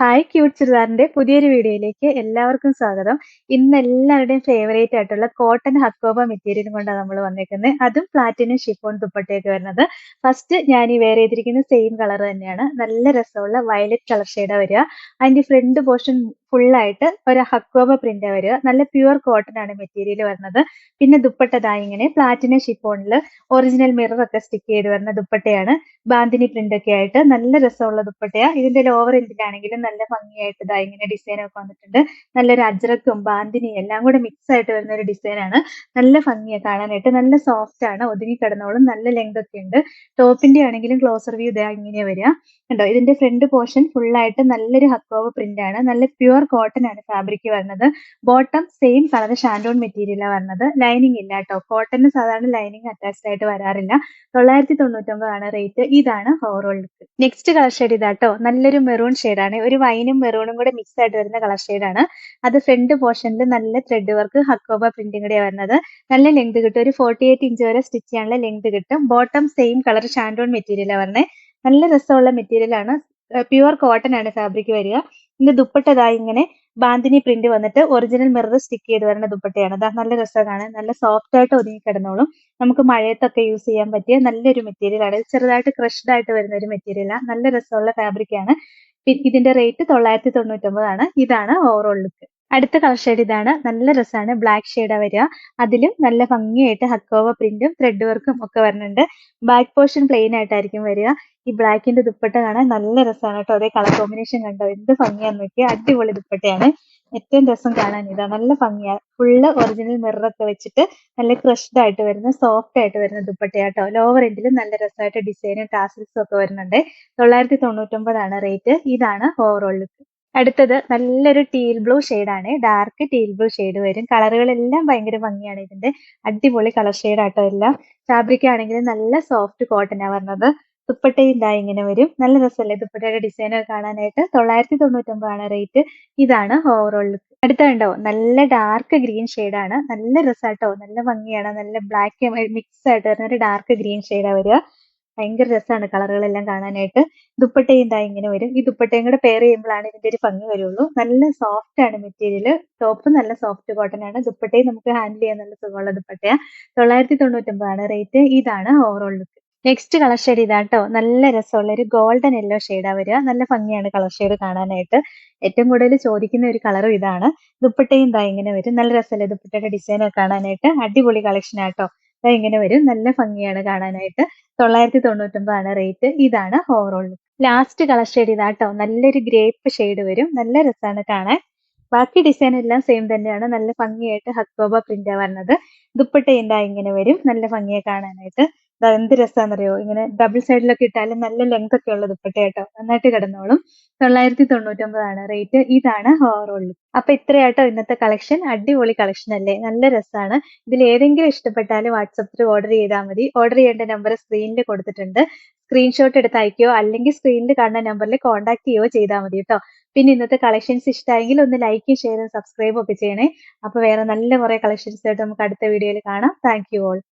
Hi cute ചുരിദാറിന്റെ പുതിയൊരു വീഡിയോയിലേക്ക് എല്ലാവർക്കും സ്വാഗതം. ഇന്ന് എല്ലാവരുടെയും ഫേവറേറ്റ് ആയിട്ടുള്ള കോട്ടൺ ഹക്കോബ മെറ്റീരിയൽ കൊണ്ടാണ് നമ്മൾ വന്നേക്കുന്നത്. അതും പ്ലാറ്റിനും ഷിഫോൺ ദുപ്പട്ടയൊക്കെ വരുന്നത്. ഫസ്റ്റ് ഞാൻ ഈ വെയർ ചെയ്തിരിക്കുന്ന സെയിം കളർ തന്നെയാണ്. നല്ല രസമുള്ള വയലറ്റ് കളർ ഷെയ്ഡാണ് വരിക. അതിന്റെ ഫ്രണ്ട് പോർഷൻ ഫുള്ളായിട്ട് ഒരു ഹക്കോബ പ്രിന്റ് വരിക. നല്ല പ്യുവർ കോട്ടൺ ആണ് മെറ്റീരിയൽ വരുന്നത്. പിന്നെ ദുപ്പട്ട ഇങ്ങനെ പ്ലാറ്റിനം ഷിഫോണിൽ ഒറിജിനൽ മിറർ ഒക്കെ സ്റ്റിക്ക് ചെയ്ത് വരുന്ന ദുപ്പട്ടയാണ്. ബാന്തിനി പ്രിന്റ് ഒക്കെ ആയിട്ട് നല്ല രസമുള്ള ദുപ്പട്ടയാ. ഇതിന്റെ ലോവർ എൻഡിലാണെങ്കിലും നല്ല ഭംഗിയായിട്ട് ഇതാ ഇങ്ങനെ ഡിസൈൻ ഒക്കെ വന്നിട്ടുണ്ട്. നല്ലൊരു അജ്രക്കും ബാന്തിനിയും എല്ലാം കൂടെ മിക്സ് ആയിട്ട് വരുന്ന ഒരു ഡിസൈനാണ് നല്ല ഭംഗിയാണ് കാണാനായിട്ട്. നല്ല സോഫ്റ്റ് ആണ്. ഒതുങ്ങി കിടന്നോളും നല്ല ലെങ്ത് ഒക്കെ ഉണ്ട്. ടോപ്പിന്റെ ആണെങ്കിലും ക്ലോസർ വ്യൂ ഇതാ ഇങ്ങനെ വരിക. കണ്ടോ? ഇതിന്റെ ഫ്രണ്ട് പോർഷൻ ഫുൾ ആയിട്ട് നല്ലൊരു ഹക്കോവ പ്രിന്റ് ആണ്. നല്ല പ്യുവർ കോട്ടൺ ആണ് ഫാബ്രിക് വരുന്നത്. ബോട്ടം സെയിം കളർ ഷാൻഡോൺ മെറ്റീരിയലാണ് വരുന്നത്. ലൈനിങ് ഇല്ല കേട്ടോ കോട്ടണിന് സാധാരണ ലൈനിങ് അറ്റാച്ച്ഡ് ആയിട്ട് വരാറില്ല. തൊള്ളായിരത്തി തൊണ്ണൂറ്റൊമ്പതാണ് റേറ്റ് ഇതാണ് ഓവറോൾ നെക്സ്റ്റ് കളർ ഷെയ്ഡ് ഇതാട്ടോ നല്ലൊരു മെറൂൺ ആണ്. ഒരു വൈനും മെറൂണും കൂടെ മിക്സ് ആയിട്ട് വരുന്ന കളർ ആണ്. അത് ഫ്രണ്ട് പോർഷനിൽ നല്ല ത്രെഡ് വർക്ക് ഹക്കോബ പ്രിന്റിംഗ് കൂടെ വരുന്നത്. നല്ല ലെങ്ത് കിട്ടും. ഒരു ഫോർട്ടി എയ്റ്റ് ഇഞ്ച് വരെ സ്റ്റിച്ച് ചെയ്യാനുള്ള ലെങ്ത് കിട്ടും. ബോട്ടം സെയിം കളർ ഷാൻഡോൺ മെറ്റീരിയലാണ് വരുന്നത്. നല്ല രസമുള്ള മെറ്റീരിയലാണ് പ്യുവർ കോട്ടൺ ആണ് ഫാബ്രിക് വരിക. ഇതിന്റെ ദുപ്പട്ട ഇതാ ഇങ്ങനെ ബാന്തിനി പ്രിന്റ് വന്നിട്ട് ഒറിജിനൽ മിറർ സ്റ്റിക്ക് ചെയ്ത് വരുന്ന ദുപ്പട്ടയാണ്. അതാ നല്ല രസമാണ് നല്ല സോഫ്റ്റ് ആയിട്ട് ഒതുങ്ങി കിടന്നോളും. നമുക്ക് മഴയത്തൊക്കെ യൂസ് ചെയ്യാൻ പറ്റിയ നല്ലൊരു മെറ്റീരിയൽ ആണ്. ചെറുതായിട്ട് ക്രഷ്ഡ് ആയിട്ട് വരുന്ന ഒരു മെറ്റീരിയലാണ് നല്ല രസമുള്ള ഫാബ്രിക് ആണ്. ഇതിന്റെ റേറ്റ് തൊള്ളായിരത്തി തൊണ്ണൂറ്റൊമ്പതാണ്. ഇതാണ് ഓവറോൾ ലുക്ക് അടുത്ത കളർ ഷെയ്ഡ് ഇതാണ്. നല്ല രസമാണ് ബ്ലാക്ക് ഷെയ്ഡാ വരിക. അതിലും നല്ല ഭംഗിയായിട്ട് ഹക്കോവ പ്രിന്റും ത്രെഡ് വർക്കും ഒക്കെ വരുന്നുണ്ട് ബാക്ക് പോർഷൻ പ്ലെയിൻ ആയിട്ടായിരിക്കും വരിക. ഈ ബ്ലാക്കിന്റെ ദുപ്പട്ട കാണാൻ നല്ല രസമാണ് കേട്ടോ. അതേ കളർ കോമ്പിനേഷൻ കണ്ടോ? എന്ത് ഭംഗിയാന്ന് നോക്കിയാൽ അടിപൊളി ദുപ്പട്ടയാണ്. ഏറ്റവും രസം കാണാൻ ഇതാ. നല്ല ഭംഗിയാണ് ഫുള്ള് ഒറിജിനൽ മിററൊക്കെ വെച്ചിട്ട് നല്ല ക്രഷ്ഡ് ആയിട്ട് വരുന്ന സോഫ്റ്റ് ആയിട്ട് വരുന്ന ദുപ്പട്ടയാട്ടോ ലോവർ എൻഡിലും നല്ല രസമായിട്ട് ഡിസൈനും ടാസിൽസും ഒക്കെ വരുന്നുണ്ട്. തൊള്ളായിരത്തി തൊണ്ണൂറ്റൊമ്പതാണ് റേറ്റ് ഇതാണ് ഓവറോൾ ലുക്ക് അടുത്തത് നല്ലൊരു ടീൽ ബ്ലൂ ആണ്. ഡാർക്ക് ടീൽ ബ്ലൂ ഷെയ്ഡ് വരും. കളറുകളെല്ലാം ഭയങ്കര ഭംഗിയാണ് ഇതിന്റെ. അടിപൊളി കളർ ഷെയ്ഡ് ആട്ടോ എല്ലാം. ഫാബ്രിക് ആണെങ്കിൽ നല്ല സോഫ്റ്റ് കോട്ടനാ പറഞ്ഞത് ദുപ്പട്ടയും ഇതാ ഇങ്ങനെ വരും. നല്ല രസമല്ലേ ദുപ്പട്ടയുടെ ഡിസൈൻ ഒക്കെ കാണാനായിട്ട്. തൊള്ളായിരത്തി തൊണ്ണൂറ്റൊമ്പതാണ് റേറ്റ് ഇതാണ് ഓവറോൾ ലുക്ക് അടുത്ത കണ്ടോ? നല്ല ഡാർക്ക് ഗ്രീൻ ആണ്. നല്ല രസാട്ടോ. നല്ല ഭംഗിയാണ്. നല്ല ബ്ലാക്ക് മിക്സ് ആയിട്ട് വരുന്ന ഒരു ഡാർക്ക് ഗ്രീൻ ഷെയ്ഡാണ് വരിക. ഭയങ്കര രസമാണ് കളറുകളെല്ലാം കാണാനായിട്ട്. ദുപ്പട്ടയും താ ഇങ്ങനെ വരും. ഈ ദുപ്പട്ടയും കൂടെ പെയർ ചെയ്യുമ്പോഴാണ് ഇതിന്റെ ഒരു ഭംഗി വരുള്ളൂ. നല്ല സോഫ്റ്റ് ആണ് മെറ്റീരിയൽ ടോപ്പ് നല്ല സോഫ്റ്റ് കോട്ടൺ ആണ്. ദുപ്പട്ടയും നമുക്ക് ഹാൻഡിൽ ചെയ്യാൻ നല്ല സുഖമുള്ള ദുപ്പട്ടയാണ് തൊള്ളായിരത്തി തൊണ്ണൂറ്റൊമ്പതാണ് റേറ്റ് ഇതാണ് overall look next colour shade ഇതാട്ടോ നല്ല രസമുള്ള ഒരു ഗോൾഡൻ യെല്ലോ ഷെയ്ഡാ വരിക. നല്ല ഭംഗിയാണ് കളർ ഷെയ്ഡ് കാണാനായിട്ട്. ഏറ്റവും കൂടുതൽ ചോദിക്കുന്ന ഒരു കളറും ഇതാണ്. ദുപ്പട്ടയും താ ഇങ്ങനെ വരും. നല്ല രസമല്ലേ ദുപ്പട്ടയുടെ ഡിസൈനൊക്കെ കാണാനായിട്ട്? അടിപൊളി കളക്ഷൻ ആട്ടോ ഇങ്ങനെ വരും. നല്ല ഭംഗിയാണ് കാണാനായിട്ട്. തൊള്ളായിരത്തി തൊണ്ണൂറ്റൊമ്പതാണ് റേറ്റ് ഇതാണ് ഓവറോൾ ലാസ്റ്റ് കളർ ഷെയ്ഡ് ഇതാട്ടോ. നല്ലൊരു ഗ്രേപ്പ് ഷെയ്ഡ് വരും. നല്ല രസമാണ് കാണാൻ. ബാക്കി ഡിസൈൻ എല്ലാം സെയിം തന്നെയാണ്. നല്ല ഭംഗിയായിട്ട് ഹക്കോബ പ്രിന്റ് വരുന്നത് ദുപ്പട്ട എന്താ ഇങ്ങനെ വരും. നല്ല ഭംഗിയെ കാണാനായിട്ട്. എന്ത് രസാന്നറിയോ? ഇങ്ങനെ ഡബിൾ സൈഡിലൊക്കെ ഇട്ടാലും നല്ല ലെങ്ത് ഒക്കെ ഉള്ള ദുപ്പട്ട കേട്ടോ. നന്നായിട്ട് കിടന്നോളും. തൊള്ളായിരത്തി തൊണ്ണൂറ്റൊമ്പതാണ് റേറ്റ് ഇതാണ് ഹോറോളി അപ്പൊ ഇത്രയാട്ടോ ഇന്നത്തെ കളക്ഷൻ അടിപൊളി കളക്ഷൻ അല്ലേ? നല്ല രസമാണ് ഇതിൽ ഏതെങ്കിലും ഇഷ്ടപ്പെട്ടാൽ വാട്സപ്പിൽ ഓർഡർ ചെയ്താൽ മതി. ഓർഡർ ചെയ്യേണ്ട നമ്പർ സ്ക്രീനിൽ കൊടുത്തിട്ടുണ്ട്. സ്ക്രീൻഷോട്ട് എടുത്ത് അയക്കുകയോ അല്ലെങ്കിൽ സ്ക്രീനിൽ കാണുന്ന നമ്പറിൽ കോൺടാക്ട് ചെയ്യുകയോ ചെയ്താൽ മതി കേട്ടോ പിന്നെ ഇന്നത്തെ കളക്ഷൻസ് ഇഷ്ടമായെങ്കിൽ ഒന്ന് ലൈക്കും ഷെയറും സബ്സ്ക്രൈബും ഒക്കെ ചെയ്യണേ. അപ്പൊ വേറെ നല്ല കുറെ കളക്ഷൻസ് ആയിട്ട് നമുക്ക് അടുത്ത വീഡിയോയിൽ കാണാം. Thank you all